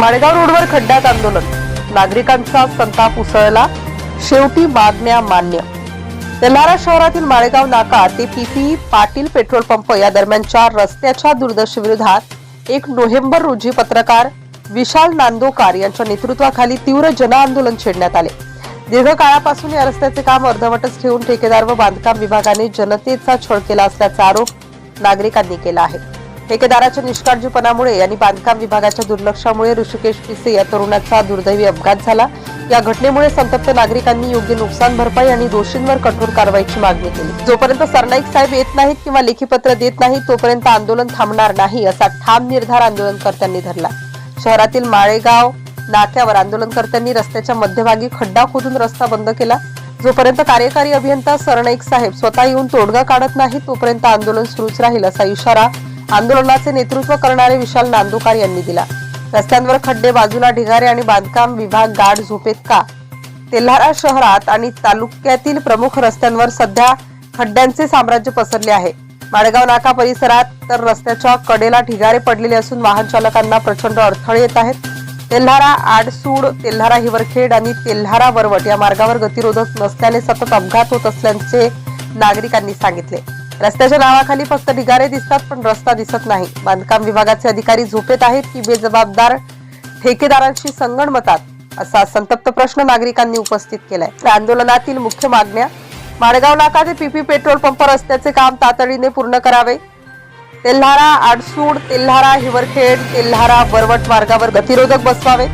माळेगाव रोडवर खड्ड्यात आंदोलन. नागरिकांचा संताप उसळला. शेवटी मागण्या मान्य. तेल्हारा शहरातील माळेगाव नाका ते पीपी पाटील पेट्रोल पंप या दरम्यानच्या रस्त्याच्या दुर्दशेविरोधात एक नोव्हेंबर रोजी पत्रकार विशाल नांदोकार यांच्या नेतृत्वाखाली तीव्र जनआंदोलन छेडण्यात आले. दीर्घकाळापासून या रस्त्याचे काम अर्धवटच ठेवून ठेकेदार व बांधकाम विभागाने जनतेचा छळ केला असल्याचा आरोप नागरिकांनी केला आहे. ठेकेदाराच्या निष्काळजीपणामुळे आणि बांधकाम विभागाच्या दुर्लक्षामुळे ऋषिकेश पिसे या तरुणाचा दुर्दैवी अपघात झाला. या घटनेमुळे संतप्त नागरिकांनी योग्य नुकसान भरपाई आणि दोषींवर कठोर कारवाईची मागणी केली. जोपर्यंत सरनाईक साहेब येत नाहीत किंवा लेखीपत्र देत नाहीत तोपर्यंत आंदोलन थांबणार नाही असा ठाम निर्धार आंदोलनकर्त्यांनी धरला. शहरातील माळेगाव नाक्यावर आंदोलनकर्त्यांनी रस्त्याच्या मध्यभागी खड्डा खोदून रस्ता बंद केला. जोपर्यंत कार्यकारी अभियंता सरनाईक साहेब स्वतः येऊन तोडगा काढत नाही तोपर्यंत आंदोलन सुरूच राहील असा इशारा आंदोलनाचे नेतृत्व करणारे विशाल नांदुकार यांनी दिला. रस्त्यांवर खड्डे बाजूला ढिगारे आणि बांधकाम विभाग गाड झोपेत का? तेल्हारा शहरात आणि तालुक्यातील प्रमुख रस्त्यांवर सध्या खड्ड्यांचे साम्राज्य पसरले आहे. माळेगाव नाका परिसरात तर रस्त्याच्या कडेला ढिगारे पडलेले असून वाहन चालकांना प्रचंड अडथळे येत आहेत. तेल्हारा आडसूड तेल्हारा हिवरखेड आणि तेल्हारा वरवट या मार्गावर गतिरोधक नसल्याने सतत अपघात होत असल्याचे नागरिकांनी सांगितले. रस्त्याच्या नावाखाली फक्त ढिगारे दिसतात पण रस्ता दिसत नाही. बांधकाम विभागाचे अधिकारी झोपेत आहेत की बेजबाबदार ठेकेदारांशी संगणमतात असा संतप्त प्रश्न नागरिकांनी उपस्थित केलाय. आंदोलनातील मुख्य मागण्या माळेगाव नाका ते पीपी पेट्रोल पंप रस्त्याचे काम तातडीने पूर्ण करावे. तेल्हारा आडसूड तेल्हारा हिवरखेड तेल्हारा बरवट मार्गावर गतिरोधक बसवावे.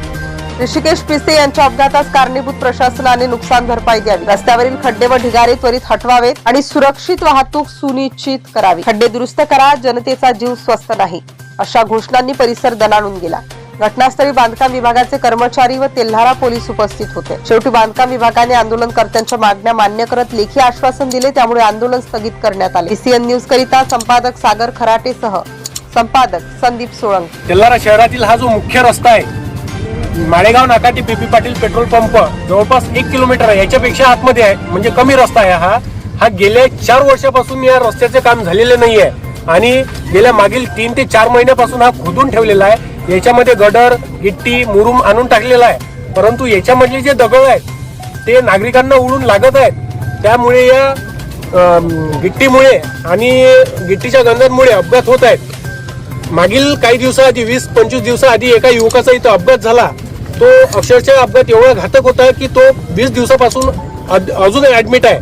ऋषिकेश पिसे यांच्या अपघातास कारणीभूत प्रशासनाने नुकसान भरपाई द्यावी. रस्त्यावरील खड्डे व ढिगारे त्वरित हटवावेत आणि सुरक्षित वाहतूक सुनिश्चित करावी. खड्डे दुरुस्त करा जनतेचा जीव स्वस्त नाही. अशा घोषणांनी परिसर दणाणून गेला. घटनास्थळी बांधकाम विभागाचे कर्मचारी व तेल्हारा पोलीस उपस्थित होते. शेवटी बांधकाम विभागाने आंदोलनकर्त्यांच्या मागण्या मान्य करत लेखी आश्वासन दिले त्यामुळे आंदोलन स्थगित करण्यात आले. सीएन न्यूज करिता संपादक सागर खराटेसह संपादक संदीप सोळंकी. तेल्हारा शहरातील हा जो मुख्य रस्ता आहे Malegaon नाकाटी P PP Patil petrol pump जवळपास एक किलोमीटर आहे. याच्यापेक्षा आतमध्ये आहे. म्हणजे कमी रस्ता आहे हा. हा गेल्या चार वर्षापासून या रस्त्याचे काम झालेले नाही आहे आणि गेल्या मागील तीन ते चार महिन्यापासून हा खोदून ठेवलेला आहे. याच्यामध्ये गडर गिट्टी मुरुम आणून टाकलेला आहे. परंतु याच्यामधले जे दगड आहेत ते नागरिकांना उडून लागत आहेत. त्यामुळे या गिट्टीमुळे आणि गिट्टीच्या गंधांमुळे अपघात होत आहेत. मागील काही दिवसाआधी वीस पंचवीस दिवसाआधी एका युवकाचा इथं अपघात झाला. तो अक्षरशः अपघात एवढा घातक होता की तो वीस दिवसापासून अद- ॲडमिट आहे.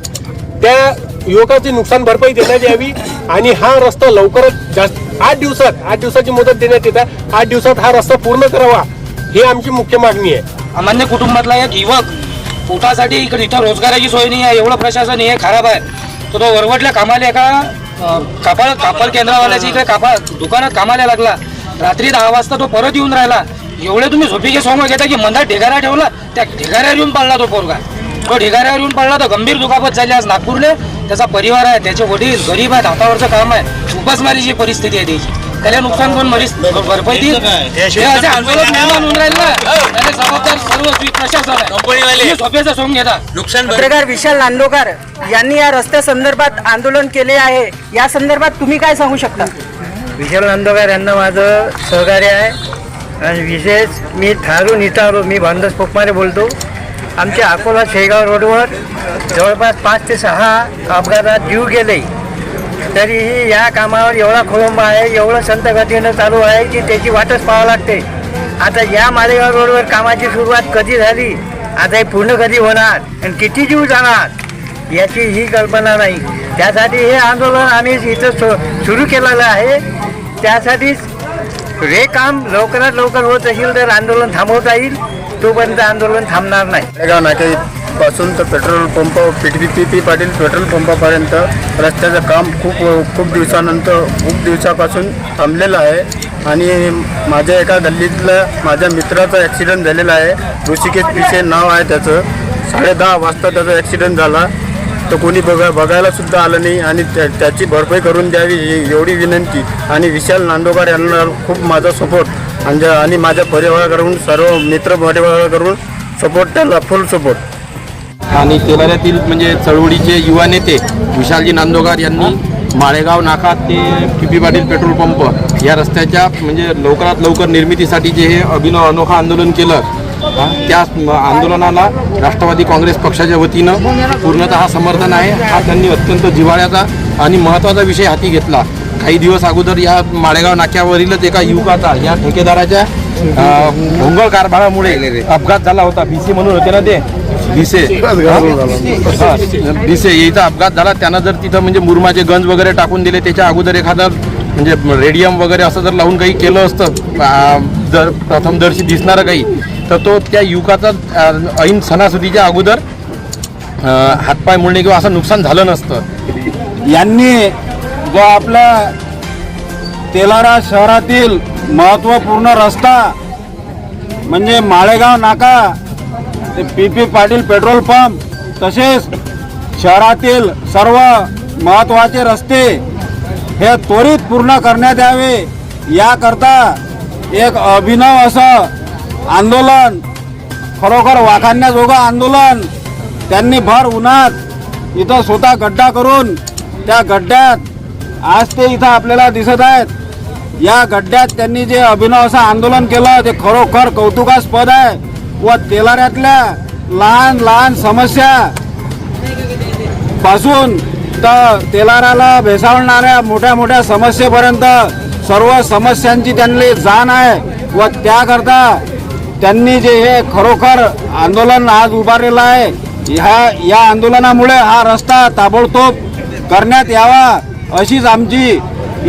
त्या युवकाची नुकसान भरपाई देण्यात यावी आणि हा रस्ता लवकरच जास्त आठ दिवसात आठ दिवसाची मुदत देण्यात येत. आहे आठ दिवसात हा रस्ता पूर्ण करावा ही आमची मुख्य मागणी आहे. सामान्य कुटुंबातला एक युवक पोटासाठी इकडे इथं रोजगाराची सोय नाही आहे एवढं प्रशासन हे खराब आहे. तर तो वरवटल्या कामाला एका कापड कापड केंद्रावाल्याची इकडे कापड दुकानात कामाला लागला. रात्री दहा वाजता तो परत येऊन राहिला. एवढे तुम्ही झोपीचे सोंग घेता की मंदात ढिगारा ठेवला त्या ढिगाऱ्यावर येऊन पडला तो पोरगा. तो ढिगाऱ्यावर येऊन पडला तर गंभीर दुखापत झाली आज नागपूरले. त्याचा परिवार आहे त्याचे वडील गरीब आहेत हातावरचं काम आहे. उपासमारीची परिस्थिती आहे त्याची. त्याला नुकसान कोण मरीस भरपाई देईल? हे असे आंदोलन निर्माण होऊन राहिले ना. त्याला जबाबदार सर्व स्वी- प्रशासन आहे. तुम्ही झोपेचं सोंग घेता. पत्रकार विशाल नांदोकर यांनी या रस्त्या संदर्भात आंदोलन केले आहे. या संदर्भात तुम्ही काय सांगू शकता? विशाल नांदोकर यांना माझं सहकार्य आहे. आणि विशेष मी थारून इथं आलो मी भानदास पोकमारे बोलतो. आमच्या अकोला शेगाव रोडवर जवळपास पाच ते सहा अपघातात जीव गेले. तरीही या कामावर एवढा खोळंब आहे एवढं संत गतीनं चालू आहे की त्याची वाटच पाहावं लागते. आता या मालेगाव रोडवर कामाची सुरुवात कधी झाली? आता हे पूर्ण कधी होणार? आणि किती जीव जाणार? याची ही कल्पना नाही. त्यासाठी हे आंदोलन आम्ही इथं सु सुरू केलेलं आहे. त्यासाठीच हे काम लवकरात लवकर होत असेल तर आंदोलन थांबवता येईल. तोपर्यंत आंदोलन थांबणार नाही. पासून तर petrol pump P P P Patil petrol पंपापर्यंत रस्त्याचं काम खूप खूप दिवसानंतर खूप दिवसापासून थांबलेलं आहे. आणि माझ्या एका गल्लीतलं माझ्या मित्राचा ॲक्सिडेंट झालेला आहे. ऋषिकेश पिसे नाव आहे त्याचं. साडेदहा वाजता त्याचा ॲक्सिडेंट झाला. तर कोणी बघा बघायला सुद्धा आलं नाही आणि त्या त्याची भरपाई करून द्यावी एवढी विनंती. आणि विशाल नांदोकर यांना खूप माझा सपोर्ट आणि आणि माझ्या परिवाराकडून सर्व मित्र परिवाराकडून सपोर्ट त्याला फुल सपोर्ट आणि तेलाऱ्यातील म्हणजे चळवळीचे युवा नेते विशालजी नांदोगार यांनी माळेगाव नाका ते पी पाटील पेट्रोल पंप या रस्त्याच्या म्हणजे लवकरात लवकर निर्मितीसाठी जे हे अभिनव अनोखा आंदोलन केलं त्या आंदोलनाला राष्ट्रवादी काँग्रेस पक्षाच्या वतीनं पूर्णतः समर्थन आहे. हा त्यांनी अत्यंत जिव्हाळ्याचा आणि महत्त्वाचा विषय हाती घेतला. काही दिवस अगोदर या माळेगाव नाक्यावरीलच एका युवकाचा या ठेकेदाराच्या भोंगळ कारभारामुळे अपघात झाला होता. बीसी म्हणून होते ना ते? भिसे भिसे याचा अपघात झाला. त्यानं जर तिथं म्हणजे मुरमाचे गंज वगैरे टाकून दिले त्याच्या अगोदर एखादं म्हणजे रेडियम वगैरे असं जर लावून काही केलं असतं जर प्रथमदर्शी दिसणारं काही तर तो त्या युवकाचा ऐन सणासुदीच्या अगोदर हातपाय मुळणे किंवा असं नुकसान झालं नसतं. यांनी जो आपला तेलारा शहरातील महत्त्वपूर्ण रस्ता म्हणजे माळेगाव नाका ते P P Patil petrol pump तसेच शहरातील सर्व महत्त्वाचे रस्ते हे त्वरित पूर्ण करण्यात यावे याकरता एक अभिनव असं आंदोलन खरोखर वाखाणण्याजोगं आंदोलन. त्यांनी भर उन्हात इथं स्वतः गड्डा करून त्या गड्ड्यात आज ते इथं आपल्याला दिसत आहेत. या गड्ड्यात त्यांनी जे अभिनव असं आंदोलन केलं ते खरोखर कौतुकास्पद आहे. व तेलाऱ्यातल्या लहान लहान समस्या पासून तर तेलाराला भेसावणाऱ्या मोठ्या मोठ्या समस्येपर्यंत सर्व समस्यांची त्यांनी जाण आहे. व त्याकरता त्यांनी जे हे खरोखर आंदोलन आज उभारलेलं आहे ह्या या आंदोलनामुळे हा रस्ता ताबडतोब करण्यात यावा अशीच आमची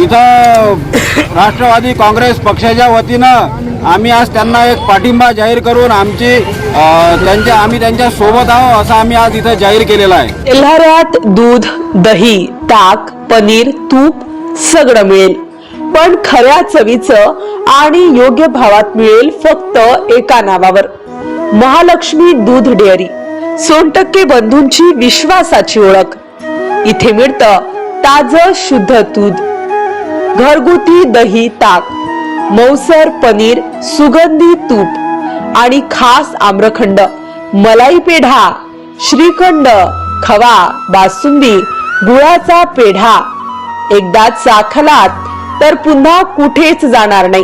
इथं राष्ट्रवादी काँग्रेस पक्षाच्या वतीनं आम्ही आज त्यांना एक पाठिंबा जाहीर करून आमची त्यांच्या आम्ही त्यांच्यासोबत आहोत असं आम्ही आज इथं जाहीर केलेलं आहे. तेल्हाऱ्यात दूध दही ताक पनीर तूप सगळं मिळेल. पण खऱ्या चवीचं आणि योग्य भावात मिळेल फक्त एका नावावर. महालक्ष्मी दूध डेअरी सोनटक्के बंधूंची विश्वासाची ओळख. इथे मिळतं ताज शुद्ध दूध. घरगुती दही ताक मौसर पनीर सुगंधी तूप आणि खास आम्रखंड मलाई पेढा श्रीखंड खवा बासुंदी गुळाचा पेढा. एकदा चाखलात तर पुन्हा कुठेच जाणार नाही.